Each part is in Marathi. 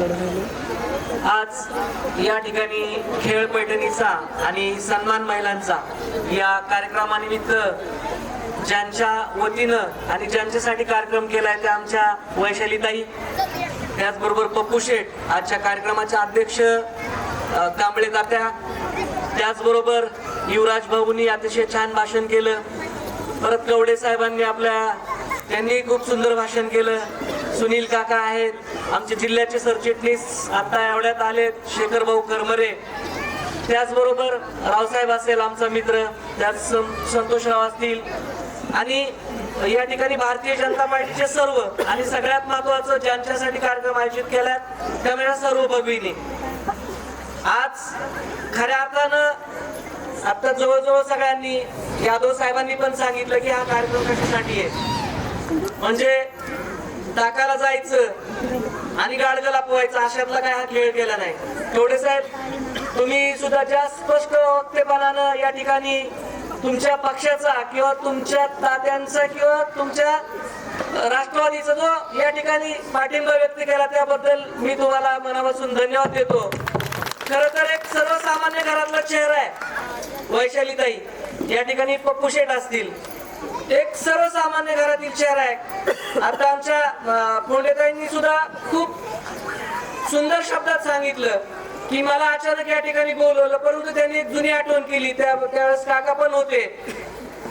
आज या ठिकाणी खेळ पैठणीचा आणि सन्मान महिलांचा या कार्यक्रमानिमित्त ज्यांच्या वतीनं आणि ज्यांच्यासाठी कार्यक्रम केलाय त्या आमच्या वैशालीताई त्याचबरोबर पप्पू शेठ आजच्या कार्यक्रमाच्या अध्यक्ष कांबळे तात्या त्याचबरोबर युवराज भाऊनी अतिशय छान भाषण केलं. परत कवडे साहेबांनी आपल्या त्यांनी खूप सुंदर भाषण केलं. सुनील काका आहेत. आमचे जिल्ह्याचे सरचिटणीस आता एवढ्यात आलेत शेखर भाऊ करमरे. त्याचबरोबर रावसाहेब असेल आमचा मित्र त्यात सं- संतोषराव असतील. आणि या ठिकाणी भारतीय जनता पार्टीचे सर्व आणि सगळ्यात महत्वाचं ज्यांच्यासाठी कार्यक्रम आयोजित केल्यात त्यामुळे सर्व भगिनी आज खऱ्या अर्थानं आता जवळजवळ सगळ्यांनी यादव साहेबांनी पण सांगितलं की हा कार्यक्रम कशासाठी आहे? म्हणजे टाकायला जायचं आणि गाडगला लपवायचं अशातला काय हा खेळ केला नाही. थोडे साहेब तुम्ही सुद्धा ज्या स्पष्ट वक्तेपणानं या ठिकाणी तुमच्या पक्षाचा किंवा तुमच्या तात्यांचा किंवा तुमच्या राष्ट्रवादीचा जो या ठिकाणी पाठिंबा व्यक्त केला त्याबद्दल मी तुम्हाला मनापासून धन्यवाद देतो. खर तर एक सर्वसामान्य घरातला चेहरा आहे वैशालीताई. या ठिकाणी पप्पू शेठ असतील. एक सर्वसामान्य घरातील चेहरा आहे. आता आमच्या पुंडेताईंनी सुद्धा खूप सुंदर शब्दात सांगितलं की मला अचानक या ठिकाणी बोलवलं परंतु त्यांनी एक जुनी आठवण केली. त्या त्यावेळेस काका पण होते.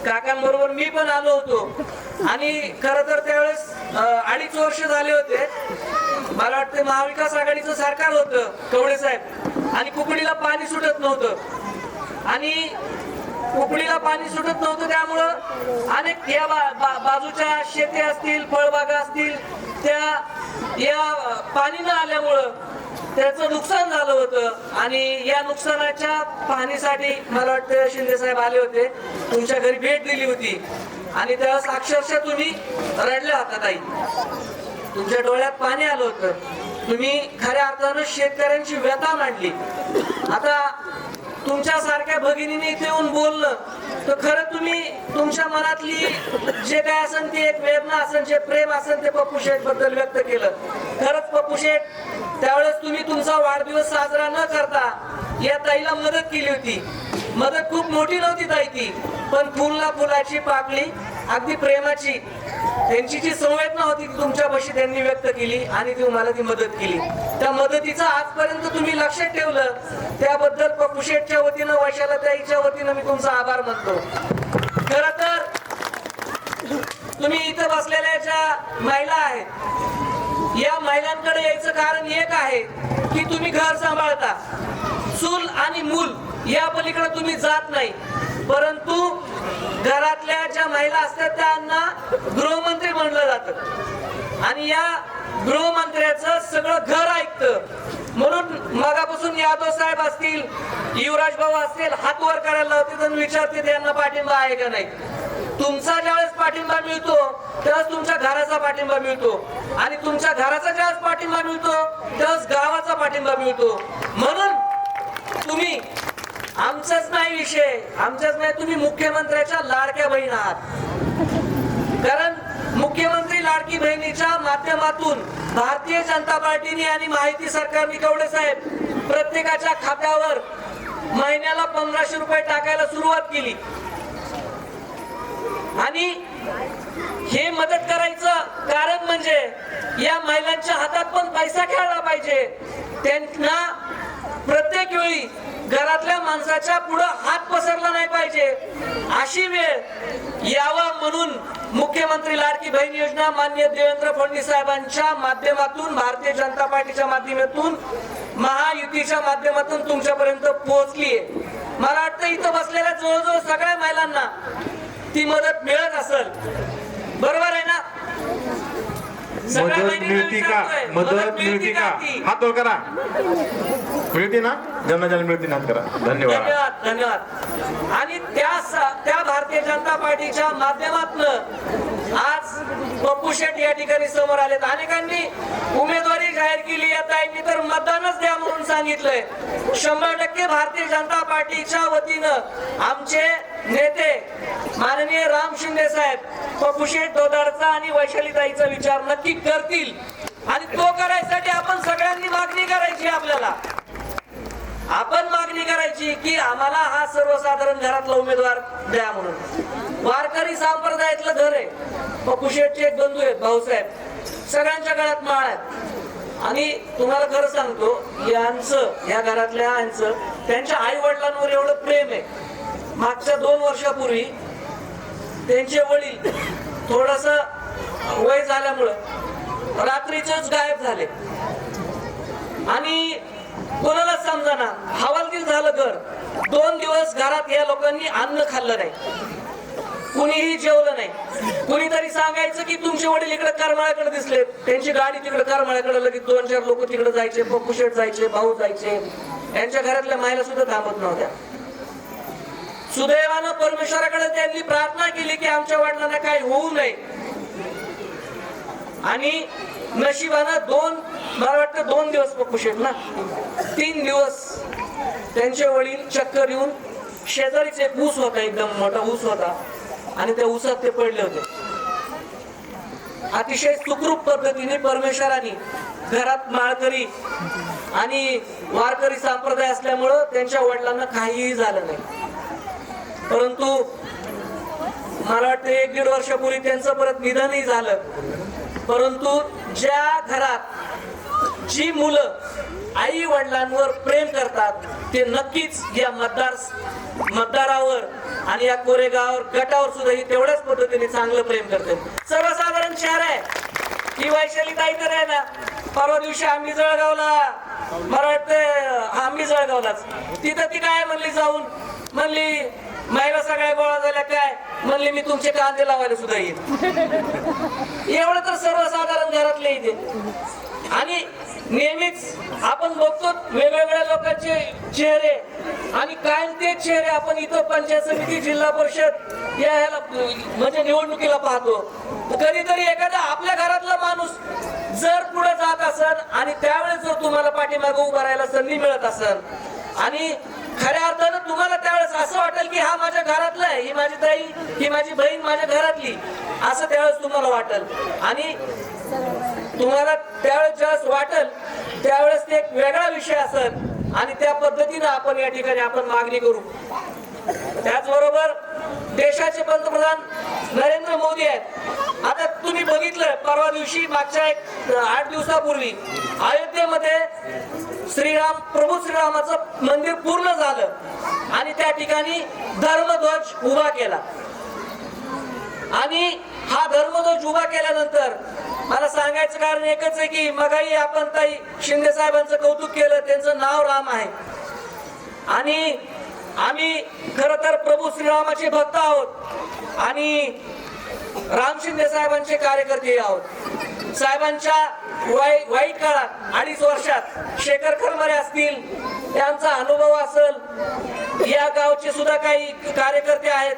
काकांबरोबर मी पण आलो होतो. आणि खर तर त्यावेळेस अडीच वर्ष झाले होते. मला वाटतं महाविकास आघाडीचं सरकार होतं कवडे साहेब. आणि कुकडीला पाणी सुटत नव्हतं. आणि कुकडीला पाणी सुटत नव्हतं त्यामुळं. अनेक या बा, बा, बाजूच्या शेती असतील फळबागा असतील त्या या पाणी न आल्यामुळं त्याचं नुकसान झालं होतं. आणि या नुकसानाच्या पाहणीसाठी मला वाटतं शिंदे साहेब आले होते. तुमच्या घरी भेट दिली होती. आणि त्यावेळेस अक्षरशः तुम्ही रडल्या होता ताई. तुमच्या डोळ्यात पाणी आलं होतं. तुम्ही खऱ्या अर्थानं शेतकऱ्यांची व्यथा मांडली. आता तुमच्या सारख्या भगिनीने इथे येऊन बोललं तर खरं तुम्ही तुमच्या मनातली जे काय असेल ती एक वेदना असेल जे प्रेम असेल ते पप्पू शेठबद्दल व्यक्त केलं. खरंच पप्पू शेठ त्यावेळेस तुम्ही तुमचा वाढदिवस साजरा न करता या ताईला मदत केली होती. मदत खूप मोठी नव्हती ताई ती पण फुलला फुलाची पाकळी अगदी प्रेमाची. त्यांची जी संवेदना होती ती तुमच्यापाशी त्यांनी व्यक्त केली आणि तुम्हाला ती मदत केली. त्या मदतीचं आजपर्यंत तुम्ही लक्षात ठेवलं. त्याबद्दल पप्पू वतीनं वैशाला ताईच्या वतीनं मी तुमचा आभार मानतो. खर तर तुम्ही इथं बसलेल्या ज्या महिला आहेत या महिलांकडे यायचं कारण एक आहे की तुम्ही घर सांभाळता. चूल आणि मूल या पलीकडे तुम्ही जात नाही. परंतु घरातल्या ज्या महिला असतात त्यांना गृहमंत्री म्हणलं जातं. आणि या गृहमंत्र्याचं सगळं घर ऐकतं. म्हणून मागापासून यादव साहेब असतील युवराज भाऊ असतील हात वर करायला लावते तर विचारते त्यांना पाठिंबा आहे का नाही? तुमचा ज्यावेळेस पाठिंबा मिळतो त्यावेळेस तुमच्या घराचा पाठिंबा मिळतो. आणि तुमच्या घराचा ज्यावेळेस पाठिंबा मिळतो त्यावेळेस गावाचा पाठिंबा मिळतो. म्हणून तुम्ही आमचाच नाही विषय. आमचाच नाही. तुम्ही मुख्यमंत्र्याच्या लाडक्या बहीण आहात. कारण मुख्यमंत्री लाडकी बहिणीच्या माध्यमातून भारतीय जनता पार्टीने आणि माहिती सरकारने कवडे साहेब प्रत्येकाच्या खात्यावर महिन्याला पंधराशे रुपये टाकायला सुरुवात केली. आणि हे मदत करायचं कारण म्हणजे या महिलांच्या हातात पण पैसा खेळला पाहिजे त्यांना प्रत्येक वेळी घरातल्या पुढे हात पसरला नाही पाहिजे. अशी वेळ यावा म्हणून मुख्यमंत्री लाडकी बहीण योजना मान्य देवेंद्र फडणवीस साहेबांच्या माध्यमातून भारतीय जनता पार्टीच्या माध्यमातून महायुतीच्या माध्यमातून तुमच्यापर्यंत पोहोचली आहे मला वाटतं इथं बसलेल्या जवळजवळ सगळ्या महिलांना ती मदत मिळत असेल. बरोबर आहे ना? मदत मिळती का? मदत मिळती का? हात वर करा. मिळते ना ज्यांना ज्यांना मिळते ना करा. धन्यवाद. धन्यवाद धन्यवाद. आणि त्या त्या भारतीय जनता पार्टीच्या माध्यमातून आज पप्पू शेट या ठिकाणी समोर आलेत. अनेकांनी उमेदवारी जाहीर केली आता मी तर मतदानच द्या म्हणून सांगितलंय. शंभर टक्के भारतीय जनता पार्टीच्या वतीनं आमचे नेते माननीय राम शिंदे साहेब पप्पू दोदारचा आणि वैशालीताईचा विचार नक्की करतील. आणि तो करायसाठी आपण सगळ्यांनी मागणी करायची आपल्याला. आपण मागणी करायची की आम्हाला हा सर्वसाधारण घरातला उमेदवार द्या म्हणून. वारकरी संप्रदायातलं घर आहे. पप्पू एक बंधू आहेत भाऊसाहेब. सगळ्यांच्या गळ्यात माळ आहेत आणि तुम्हाला खरं सांगतो यांचं या घरातल्या यांचं त्यांच्या आई वडिलांवर एवढं प्रेम आहे. मागच्या दोन वर्षापूर्वी त्यांचे वडील थोडस वय झाल्यामुळं रात्रीचेच गायब झाले. आणि कोणालाच समजाना हवालदिल झालं घर. दोन दिवस घरात या लोकांनी अन्न खाल्लं नाही. कुणीही जेवलं नाही. कुणीतरी सांगायचं की तुमचे वडील इकडे करमाळ्याकडे दिसले त्यांची गाडी तिकडे करमाळ्याकडे लगेच दोन चार लोक तिकडे जायचे पप्पू शेठ जायचे भाऊ जायचे. यांच्या घरातल्या महिला सुद्धा थांबत नव्हत्या. सुदैवानं परमेश्वराकडे त्यांनी प्रार्थना केली की आमच्या वडिलांना काही होऊ नये. आणि नशिबानं दोन मला वाटतं दोन दिवस पप्पू ना? तीन दिवस त्यांचे वडील चक्कर येऊन शेजारीच एक ऊस होता एकदम मोठा ऊस होता. आणि त्या ऊसात ते पडले होते. अतिशय सुखरूप पद्धतीने परमेश्वराने घरात माळकरी आणि वारकरी संप्रदाय असल्यामुळं त्यांच्या वडिलांना काहीही झालं नाही. परंतु मला वाटतं एक दीड वर्षापूर्वी त्यांचं परत निधनही झालं. परंतु ज्या घरात जी मुलं आई वडिलांवर प्रेम करतात ते नक्कीच या मतदार मतदारावर आणि या कोरेगाव गटावर सुद्धा ही तेवढ्याच पद्धतीने चांगलं प्रेम करते सर्वसाधारण शहर आहे. ही वैशाली ताई तर आहे ना. परवा दिवशी आम्ही जळगावला मला वाटतं आम्ही जळगावलाच. तिथं ती काय म्हणली जाऊन? म्हणली महिला सगळ्या गोळा झाल्या काय? म्हणले मी तुमचे कांदे लावायला सुद्धा येईल एवढं तर सर्वसाधारण घरातले इथे. आणि नेहमीच आपण बघतो वेगवेगळ्या लोकांचे चेहरे आणि कायम ते चेहरे आपण इथं पंचायत समिती जिल्हा परिषद या ह्याला म्हणजे निवडणुकीला पाहतो. कधीतरी एखादा आपल्या घरातला माणूस जर पुढे जात असल आणि त्यावेळेस जर तुम्हाला पाठीमागे उभा राहायला संधी मिळत असल आणि खऱ्या अर्थानं तुम्हाला त्यावेळेस असं वाटेल की हा माझ्या घरातला आहे ही माझी ताई ही माझी बहीण माझ्या घरातली. असं त्यावेळेस तुम्हाला वाटेल. आणि तुम्हाला त्यावेळेस ज्यावेळेस वाटेल त्यावेळेस ते एक वेगळा विषय असेल आणि त्या पद्धतीनं आपण या ठिकाणी आपण मागणी करू. त्याचबरोबर देशाचे पंतप्रधान नरेंद्र मोदी आहेत. आता तुम्ही बघितलं परवा दिवशी मागच्या एक आठ दिवसापूर्वी अयोध्येमध्ये श्रीराम प्रभू श्रीरामाचं मंदिर पूर्ण झालं आणि त्या ठिकाणी धर्मध्वज उभा केला. आणि हा धर्मध्वज उभा केल्यानंतर मला सांगायचं कारण एकच आहे की मगाही आपण ताई शिंदे साहेबांचं कौतुक केलं त्यांचं नाव राम आहे. आणि आम्ही खर तर प्रभू श्रीरामाचे भक्त आहोत आणि राम शिंदे साहेबांचे कार्यकर्ते आहोत. साहेबांच्या वाई- वाईट काळात अडीच वर्षात शेखर खरमरे असतील त्यांचा अनुभव असेल या गावचे सुद्धा काही कार्यकर्ते आहेत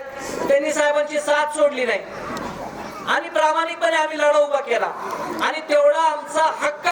त्यांनी साहेबांची साथ सोडली नाही. आणि प्रामाणिकपणे आम्ही लढा उभा केला. आणि तेवढा आमचा हक्क